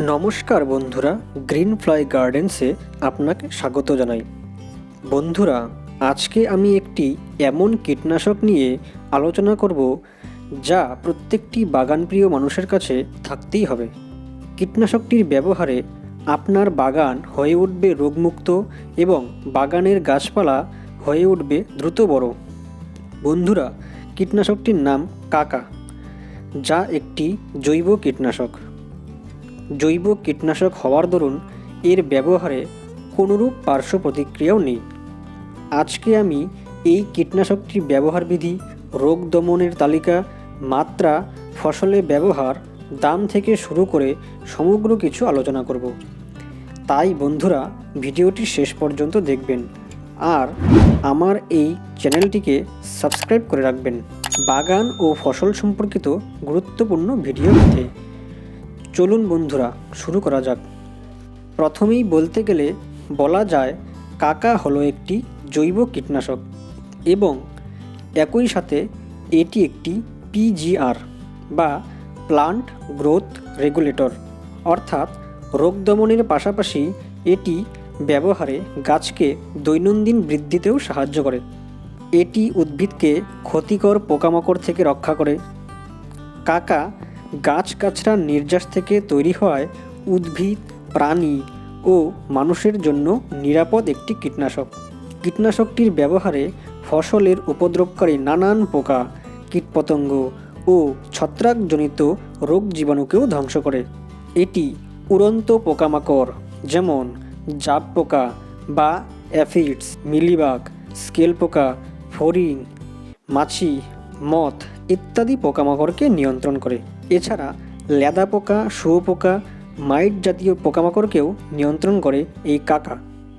নমস্কার বন্ধুরা, green fly গার্ডেন্সে আপনাকে স্বাগত জানাই। বন্ধুরা, আজকে আমি একটি এমন কীটনাশক নিয়ে আলোচনা করব যা প্রত্যেকটি বাগানপ্রিয় মানুষের কাছে থাকতেই হবে। কীটনাশকটির ব্যবহারে আপনার বাগান হয়ে উঠবে রোগমুক্ত এবং বাগানের গাছপালা হয়ে উঠবে দ্রুত বড়। বন্ধুরা, কীটনাশকটির নাম কাকা, যা একটি জৈব কীটনাশক। জৈব কীটনাশক হওয়ার দরুন এর ব্যবহারে কোনোরূপ পার্শ্ব প্রতিক্রিয়াও নেই। আজকে আমি এই কীটনাশকটির ব্যবহার বিধি, রোগ দমনের তালিকা, মাত্রা ফসলে ব্যবহার, দাম থেকে শুরু করে সমগ্র কিছু আলোচনা করব। তাই বন্ধুরা, ভিডিওটি শেষ পর্যন্ত দেখবেন। আর আমার এই চ্যানেলটিকে সাবস্ক্রাইব করে রাখবেন। বাগান ও ফসল সম্পর্কিত গুরুত্বপূর্ণ ভিডিও পেতে। চলুন বন্ধুরা, শুরু করা যাক। প্রথমেই বলতে গেলে বলা যায়, কাকা হলো একটি জৈব কীটনাশক এবং একই সাথে এটি একটি পিজিআর বা প্লান্ট গ্রোথ রেগুলেটর অর্থাৎ রোগ দমনের পাশাপাশি এটি ব্যবহারে গাছকে দৈনন্দিন বৃদ্ধিতেও সাহায্য করে। এটি উদ্ভিদকে ক্ষতিকর পোকামাকড় থেকে রক্ষা করে। কাকা গাছগাছড়ার নির্যাস থেকে তৈরি হওয়ায় উদ্ভিদ, প্রাণী ও মানুষের জন্য নিরাপদ একটি কীটনাশক। কীটনাশকটির ব্যবহারে ফসলের উপদ্রবকারী নানান পোকা, কীটপতঙ্গ ও ছত্রাকজনিত রোগ জীবাণুকেও ধ্বংস করে। এটি উড়ন্ত পোকামাকড়, যেমন জাপ পোকা বা অ্যাফিডস, মিলিবাগ, স্কেল পোকা ফড়িং মাছি, মথ ইত্যাদি পোকামাকড়কে নিয়ন্ত্রণ করে। এছাড়া লেদা পোকা শুয়োপোকা মাইট জাতীয় পোকামাকড়কেও নিয়ন্ত্রণ করে এই কাকা।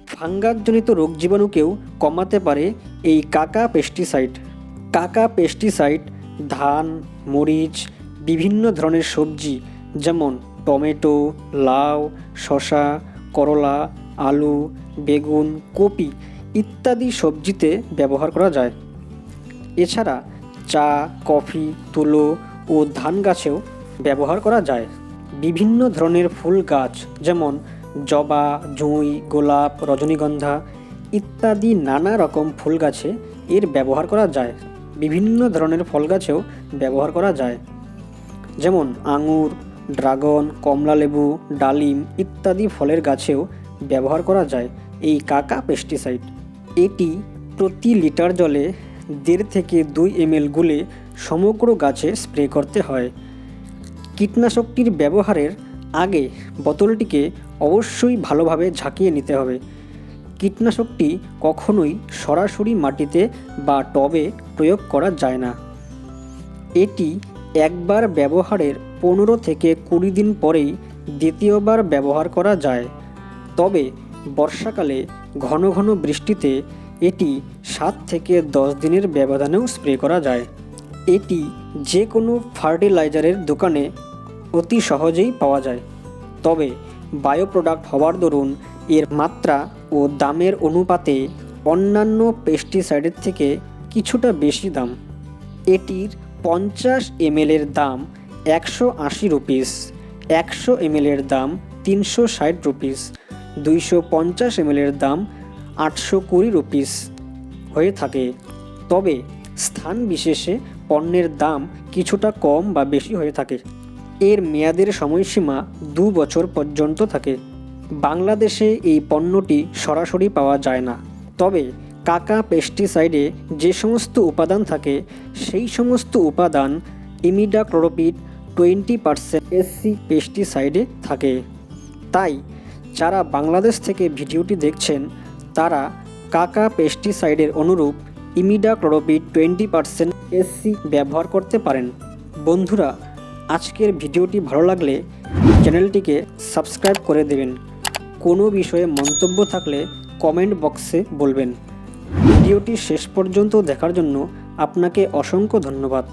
ফাঙ্গাসজনিত রোগ জীবাণুকেও কমাতে পারে এই কাকা পেস্টিসাইড। কাকা পেস্টিসাইড, ধান, মরিচ, বিভিন্ন ধরনের সবজি যেমন টমেটো, লাউ, শসা, করলা, আলু, বেগুন, কপি ইত্যাদি সবজিতে ব্যবহার করা যায়। এছাড়া চা, কফি, তুলো ও ধান গাছেও ব্যবহার করা যায়। বিভিন্ন ধরনের ফুল গাছ যেমন জবা, জুঁই, গোলাপ, রজনীগন্ধা ইত্যাদি নানা রকম ফুল গাছে এর ব্যবহার করা যায়। বিভিন্ন ধরনের ফল গাছেও ব্যবহার করা যায়। যেমন আঙুর, ড্রাগন, কমলালেবু, ডালিম ইত্যাদি ফলের গাছেও ব্যবহার করা যায়। এই কাকা পেস্টিসাইড এটি প্রতি লিটার জলে দেড় থেকে দুই এমএল গুলে সমগ্র গাছে স্প্রে করতে হয়। কীটনাশকটির ব্যবহারের আগে বোতলটিকে অবশ্যই ভালোভাবে ঝাঁকিয়ে নিতে হবে। কীটনাশকটি কখনোই সরাসরি মাটিতে বা টবে প্রয়োগ করা যায় না। এটি একবার ব্যবহারের পনেরো থেকে কুড়ি দিন পরেই দ্বিতীয়বার ব্যবহার করা যায়। তবে বর্ষাকালে ঘন ঘন বৃষ্টিতে এটি সাত থেকে দশ দিনের ব্যবধানেও স্প্রে করা যায়। এটি যে কোনো ফার্টিলাইজারের দোকানে অতি সহজেই পাওয়া যায়। তবে বায়ো প্রোডাক্ট হওয়ার দরুন এর মাত্রা ও দামের অনুপাতে অন্যান্য পেস্টিসাইডের থেকে কিছুটা বেশি দাম। এটির পঞ্চাশ এমএলের দাম একশো আশি রুপিস, একশো এমএলের দাম তিনশো ষাট রুপিস, দুইশো পঞ্চাশ এমএলের দাম আটশো কুড়ি রুপিস হয়ে থাকে। তবে স্থান বিশেষে পণ্যের দাম কিছুটা কম বা বেশি হয়ে থাকে। এর মেয়াদের সময়সীমা দু বছর পর্যন্ত থাকে। বাংলাদেশে এই পণ্যটি সরাসরি পাওয়া যায় না। তবে কাকা পেস্টিসাইডে যে সমস্ত উপাদান থাকে, সেই সমস্ত উপাদান ইমিডাক্লোরোপিড টোয়েন্টি পার্সেন্ট এসসি পেস্টিসাইডে থাকে। তাই, যারা বাংলাদেশ থেকে ভিডিওটি দেখছেন, তারা কাকা পেস্টিসাইডের অনুরূপ ইমিডাক্লোরোপিড টোয়েন্টি পারসেন্ট এসসি ব্যবহার করতে পারেন। বন্ধুরা, আজকের ভিডিওটি ভালো লাগলে চ্যানেলটিকে সাবস্ক্রাইব করে দেবেন। কোনো বিষয়ে মন্তব্য থাকলে কমেন্ট বক্সে বলবেন। ভিডিওটি শেষ পর্যন্ত দেখার জন্য আপনাকে অসংখ্য ধন্যবাদ।